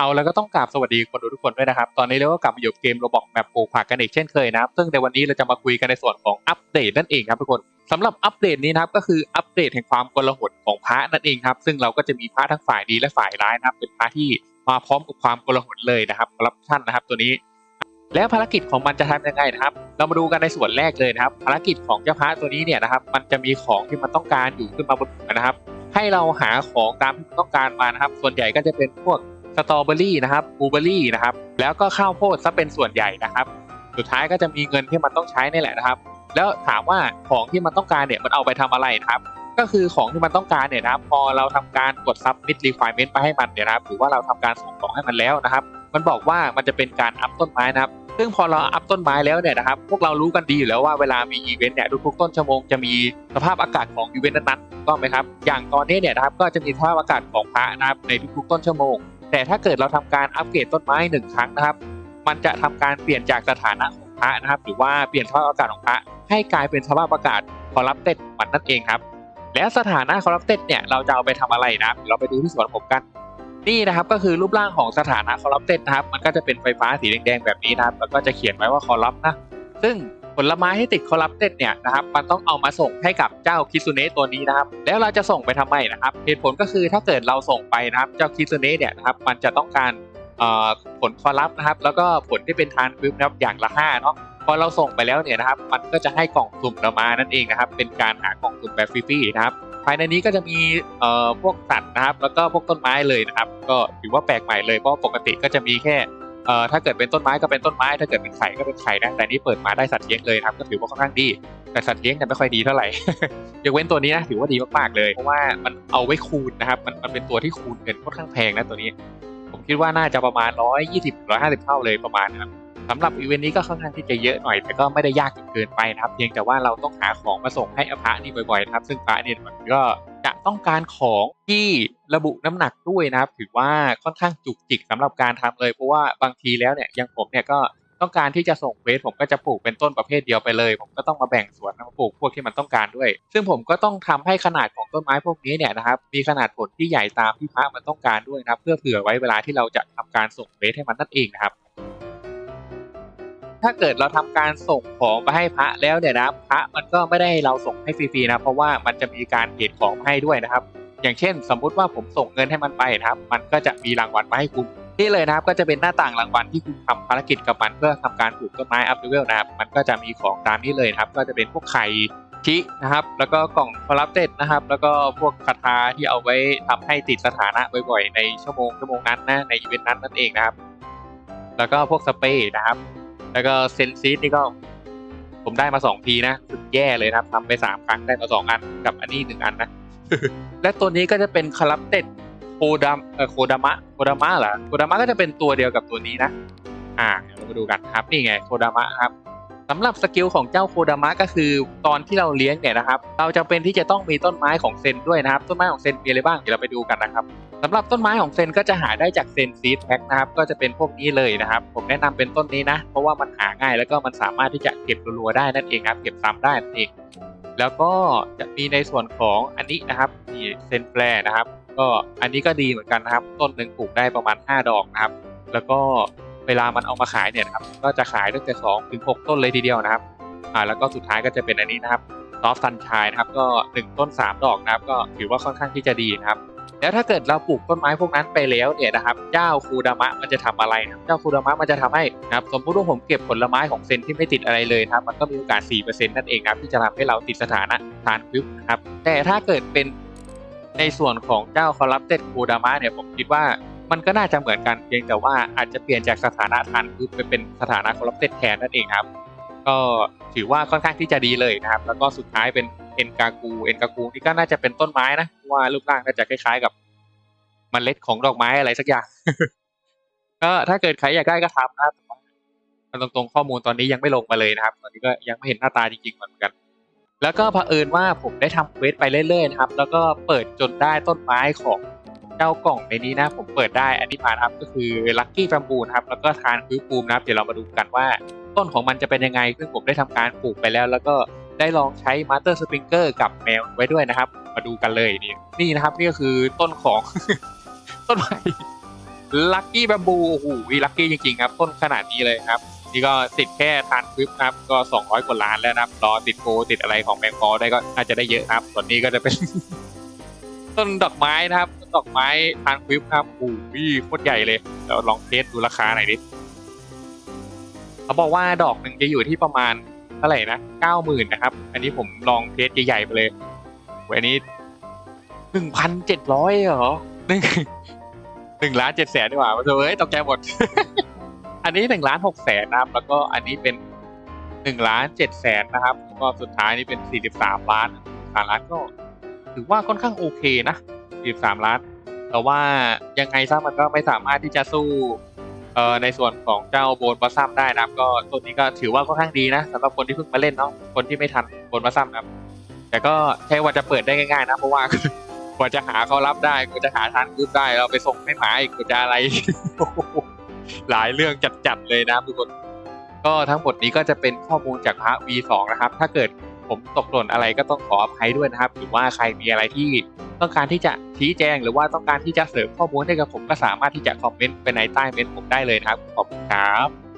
เอาแล้วก็ต้องกราบสวัสดีคนดูทุกคนด้วยนะครับ ตอนนี้เราก็กลับมาอยู่กับเกมโรบอกแมปปลูกผักกันอีกเช่นเคยนะครับ ซึ่งในวันนี้เราจะมาคุยกันในส่วนของอัปเดตนั่นเองครับทุกคนสำหรับอัปเดตนี้นะครับก็คืออัปเดตแห่งความกลหลของพระนั่นเองครับ ซึ่งเราก็จะมีพระทั้งฝ่ายดีและฝ่ายร้ายนะครับ เป็นพระที่มาพร้อมกับความกลหลเลยนะครับคอร์รัปชันนะครับ ตัวนี้ แล้วภารกิจของมันจะทำยังไงนะครับ เรามาดูกันในส่วนแรกเลยนะครับ ภารกิจของเจ้าพระตัวนี้เนี่ยนะครับ มันจะมีของที่มันต้องการอยู่ขึ้นมาบนหัวนะครับ ให้เราหาของตามที่ต้องการมานะครับ ส่วนใหญ่ก็จะเป็นพวก สตรอเบอรี่นะครับบลูเบอรี่นะครับ แล้วก็ข้าวโพดซะเป็นส่วนใหญ่นะครับ สุดท้ายก็จะมีเงินที่มันต้องใช้นี่แหละนะครับ แล้วถามว่าของที่มันต้องการเนี่ยมันเอาไปทำอะไรนะครับ ก็คือของที่มันต้องการเนี่ยนะครับ พอเราทำการกด submit requirement ไปให้มันเนี่ยนะครับ หรือว่าเราทำการส่งของให้มันแล้วนะครับ มันบอกว่ามันจะเป็นการอัพต้นไม้นะครับซึ่งพอเราอัพต้นไม้แล้วเนี่ยนะครับ พวกเรารู้กันดีอยู่แล้วว่าเวลามีอีเวนต์เนี่ยทุกๆต้นชั่วโมงจะมีสภาพอากาศของอีเวนต์นั้นๆถูกต้องไหมครับ อย่างตอนนี้เนี่ยนะครับก็จะมีสภาพอากาศของพระนะครับในทุกๆต้นชั่วโมง แต่ถ้าเกิดเราทำการอัปเกรดต้นไม้หนึ่งครั้งนะครับ มันจะทำการเปลี่ยนจากสถานะของพระนะครับ หรือว่าเปลี่ยนสภาพอากาศของพระให้กลายเป็นสภาพอากาศคอรัปเต็ดมันนั่นเองครับ แล้วสถานะคอรัปเต็ดเนี่ยเราจะเอาไปทำอะไรนะครับเราไปดูที่สวนผมกันนี่นะครับก็คือรูปร่างของสถานะคอรัปเต็ดนะครับ มันก็จะเป็นไฟฟ้าสีแดงๆแบบนี้นะครับแล้วก็จะเขียนไว้ว่าคอรัปนะซึ่ง ลไม้ที่ติดคอรัปเต็ดเนี่ยนะครับมันต้องเอามาส่งให้กับเจ้าคิซุเนะตัวนี้นะครับแล้วเราจะส่งไปทำไมนะครับเหตุผลก็คือถ้าเกิดเราส่งไปนะครับเจ้าคิซุเนะเนี่ยนะครับมันจะต้องการผลคอรัปนะครับแล้วก็ผลที่เป็นทานฟิวนะครับอย่างละห้าเนาะพอเราส่งไปแล้วเนี่ยนะครับมันก็จะให้กล่องสุ่มเรามานั่นเองนะครับเป็นการหากล่องสุ่มแบบฟรีๆนะครับภายในนี้ก็จะมีเอ่อพวกสัตว์นะครับแล้วก็พวกต้นไม้เลยนะครับ ก็ถือว่าแปลกใหม่เลยเพราะปกติก็จะมีแค่ อ่อถ้าเกิดเป็นต้นไม้ก็เป็นต้นไม้ ถ้าเกิดเป็นไข่ก็เป็นไข่นะแต่นี่เปิดมาได้สัตว์เลี้ยงเลยนะครับก็ถือว่าค่อนข้างดี แต่สัตว์เลี้ยงเนี่ยไม่ค่อยดีเท่าไหร่ยกเว้นตัวนี้นะถือว่าดีมากๆเลยเพราะว่ามันเอาไว้คูณนะครับมันมันเป็นตัวที่คูณเงินค่อนข้างแพงนะตัวนี้ ผมคิดว่าน่าจะประมาณ 120 150 เท่าเลยประมาณนะครับสำหรับอีเวนต์นี้ก็ค่อนข้างที่จะเยอะหน่อย แต่ก็ไม่ได้ยากจนเกินไปนะครับ เพียงแต่ว่าเราต้องหาของมาส่งให้อภะนี่บ่อยๆนะครับ ซึ่งพระเนี่ยมันก็ ต้องการของที่ระบุน้ำหนักด้วยนะครับ ถือว่าค่อนข้างจุกจิกสำหรับการทำเลย เพราะว่าบางทีแล้วเนี่ยอยังผมเนี่ยก็ต้องการที่จะส่งเฟสผมก็จะปลูกเป็นต้นประเภทเดียวไปเลย ผมก็ต้องมาแบ่งส่วนมาปลูกพวกที่มันต้องการด้วย ซึ่งผมก็ต้องทำให้ขนาดของต้นไม้พวกนี้เนี่ยนะครับมีขนาดผลที่ใหญ่ตามที่พระมันต้องการด้วยนะครับ เพื่อเผื่อไว้เวลาที่เราจะทำการส่งเฟสให้มันนั่นเองนะครับ ถ้าเกิดเราทำการส่งของไปให้พระแล้วเนี่ยนะพระมันก็ไม่ได้เราส่งให้ฟรีๆนะเพราะว่ามันจะมีการเกรดของมาให้ด้วยนะครับ อย่างเช่น สมมุติว่าผมส่งเงินให้มันไปนะครับ มันก็จะมีรางวัลมาให้คุณนี่เลยนะครับก็จะเป็นหน้าต่างรางวัลที่คุณทำภารกิจกับมันเพื่อทำการปลูกต้นไม้อัพเลเวลนะครับมันก็จะมีของตามนี้เลยนะครับ ก็จะเป็นพวกไข่ชินะครับ แล้วก็กล่องคอรับเต็ดนะครับ แล้วก็พวกคาถาที่เอาไว้ทำให้ติดสถานะบ่อยๆ ในชั่วโมงชั่วโมงนั้นนะในอีเวนต์นั้นนั่นเองนะครับ แล้วก็พวกสเปรย์นะครับ แล้วก็เซนซีดนี่ก็ ผมได้มาสองทีนะสุดแย่เลยนะครับทำไปสามครั้งได้มาสองอันกับอันนี้หนึ่งอันนะ และตัวนี้ก็จะเป็นคารับเต็ดโคดัมเอ่อโคดามะโคดามะเหรอโคดามะก็จะเป็นตัวเดียวกับตัวนี้นะ อ่าเดี๋ยวเรามาดูกันครับนี่ไงโคดามะครับสำหรับสกิลของเจ้าโคดามะก็คือตอนที่เราเลี้ยงเนี่ยนะครับ เราจะเป็นที่จะต้องมีต้นไม้ของเซนด้วยนะครับ ต้นไม้ของเซนมีอะไรบ้างเดี๋ยวเราไปดูกันนะครับ สำหรับต้นไม้ของเซนก็จะหาได้จากเซนซีดแพ็คนะครับก็จะเป็นพวกนี้เลยนะครับ ผมแนะนำเป็นต้นนี้นะ เพราะว่ามันหาง่ายแล้วก็มันสามารถที่จะเก็บรัวๆได้นั่นเองครับ เก็บซ้ำได้นั่นเองแล้วก็จะมีในส่วนของอันนี้นะครับมีเซนแฟร์นะครับ ก็อันนี้ก็ดีเหมือนกันนะครับ ต้นหนึ่งปลูกได้ประมาณ 5 ดอกนะครับ แล้วก็เวลามันเอามาขายเนี่ยนะครับ ก็จะขายตั้งแต่2ถึง6ต้นเลยทีเดียวนะครับอ่าแล้วก็สุดท้ายก็จะเป็นอันนี้นะครับซอฟซันชายนะครับ ก็ 1 ต้น 3 ดอกนะครับ ก็ถือว่าค่อนข้างที่จะดีนะครับ แล้วถ้าเกิดเราปลูกต้นไม้พวกนั้นไปแล้วเนี่ยนะครับเจ้าคูดามะมันจะทำอะไรนะครับเจ้าคูดามะมันจะทำให้นะครับสมมติว่าผมเก็บผลไม้ของเซนที่ไม่ติดอะไรเลยนะครับมันก็มีโอกาส 4%นั่นเองครับที่จะทำให้เราติดสถานะทานพึบนะครับแต่ถ้าเกิดเป็นในส่วนของเจ้าคอรัปเต็ดคูดามะเนี่ยผมคิดว่ามันก็น่าจะเหมือนกันเพียงแต่ว่าอาจจะเปลี่ยนจากสถานะทานพึบไปเป็นสถานะคอรัปเต็ดแทนนั่นเองครับ ก็ถือว่าค่อนข้างที่จะดีเลยนะครับ แล้วก็สุดท้ายเป็น เอ็นกากูเอ็นกากูนี่ก็น่าจะเป็นต้นไม้นะว่ารูปร่างน่าจะคล้ายๆกับเมล็ดของดอกไม้อะไรสักอย่างก็ถ้าเกิดใครอยากได้ก็ทำนะครับแต่ว่าตรงๆข้อมูลตอนนี้ยังไม่ลงมาเลยนะครับ ตอนนี้ก็ยังไม่เห็นหน้าตาจริงๆเหมือนกัน แล้วก็เผอิญว่าผมได้ทำเควสไปเรื่อยๆนะครับ แล้วก็เปิดจนได้ต้นไม้ของเจ้ากล่องในนี้นะ ผมเปิดได้อันนี้มานครับก็คือลัคกี้แฟมบูนะครับ แล้วก็ทานคือปูมนะครับ เดี๋ยวเรามาดูกันว่า ต้นของมันจะเป็นยังไงซึ่งผมได้ทำการปลูกไปแล้ว แล้วก็ ได้ลองใช้มาสเตอร์สปริงเกอร์กับแมวไว้ด้วยนะครับ มาดูกันเลยนี่นี่นะครับนี่ก็คือต้นของ ต้นไม้ลัคกี้แบมบูโอ้โหลัคกี้จริงๆครับ ต้นขนาดนี้เลยครับ นี่ก็ติดแค่ทานควิปครับ ก็ 200 กว่าล้านแล้วนะครับรอติดโกติดอะไรของแมงปอได้ก็น่าจะได้เยอะครับส่วนนี้ก็จะเป็น ต้นดอกไม้นะครับต้นดอกไม้ทานควิปครับโอ้โหโคตรใหญ่เลยเดี๋ยวลองเทสดูราคาหน่อยดิเขาบอกว่าดอกหนึ่งจะอยู่ที่ประมาณ เท่าไหร่นะเก้าหมื่นนะครับ อันนี้ผมลองเทสใหญ่ๆไปเลยอันนี้หนึ่งพันเจ็ดร้อยเหรอหนึ่งหนึ่งล้านเจ็ดแสนดีกว่าเฮ้ยตกใจหมด อันนี้หนึ่งล้านหกแสนนะครับ แล้วก็อันนี้เป็นหนึ่งล้านเจ็ดแสนนะครับแล้วก็สุดท้ายนี่เป็นสี่สิบสามล้านสามล้านก็ ถือว่าค่อนข้างโอเคนะสี่สามล้าน แต่ว่ายังไงซะมันก็ไม่สามารถที่จะสู้ เอ่อในส่วนของเจ้าโบนบัสซัมได้นะครับก็ตัวนี้ก็ถือว่าค่อนข้างดีนะสำหรับคนที่เพิ่งมาเล่นเนาะคนที่ไม่ทันโบนบัสซัมนะครับแต่ก็ใช่ว่าจะเปิดได้ง่ายๆนะเพราะว่ากว่าจะหาเขารับได้กว่าจะหาทานกรุ๊ปได้เราไปส่งให้หมาอีกว่าจะอะไร หลายเรื่องจัดๆเลยนะทุกคนก็ทั้งหมดนี้ก็จะเป็นข้อมูลจากพระ V2 นะครับ ถ้าเกิด ผมตกหล่นอะไรก็ต้องขออภัยด้วยนะครับ หรือว่าใครมีอะไรที่ต้องการที่จะชี้แจง หรือว่าต้องการที่จะเสริมข้อมูลให้กับผมก็สามารถที่จะคอมเมนต์ไปในใต้เมนต์ผมได้เลยนะครับขอบคุณครับ